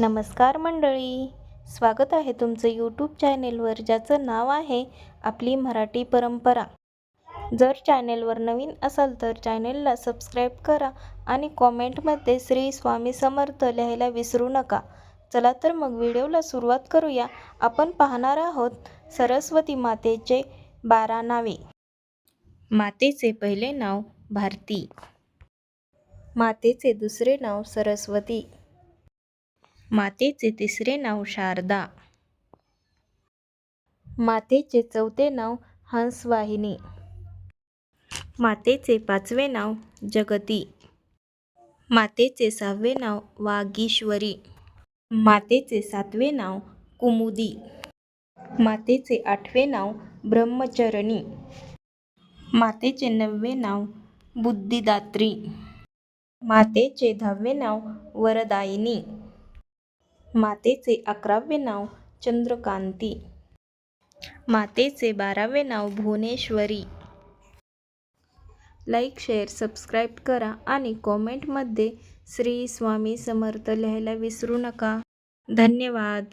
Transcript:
नमस्कार मंडळी. स्वागत आहे तुमचं यूट्यूब चॅनेलवर ज्याचं नाव आहे आपली मराठी परंपरा. जर चॅनेलवर नवीन असाल तर चॅनेलला सबस्क्राईब करा आणि कॉमेंटमध्ये श्री स्वामी समर्थ लिहायला विसरू नका. चला तर मग व्हिडिओला सुरुवात करूया. आपण पाहणार आहोत सरस्वती मातेचे बारा नावे. मातेचे पहिले नाव भारती. मातेचे दुसरे नाव सरस्वती. मातेचे तिसरे नाव शारदा. मातेचे चौथे नाव हंसवाहिनी. मातेचे पाचवे नाव जगती. मातेचे सहावे नाव वागीश्वरी. मातेचे सातवे नाव कुमुदी. मातेचे आठवे नाव ब्रह्मचरणी. मातेचे नववे नाव बुद्धिदात्री. मातेचे दहावे नाव वरदायिनी. मातेचे अकरावे नाव चंद्रकांती. मातेचे बारावे नाव भुवनेश्वरी. लाईक शेअर सबस्क्राईब करा आणि कॉमेंटमध्ये श्री स्वामी समर्थ लिहायला विसरू नका. धन्यवाद.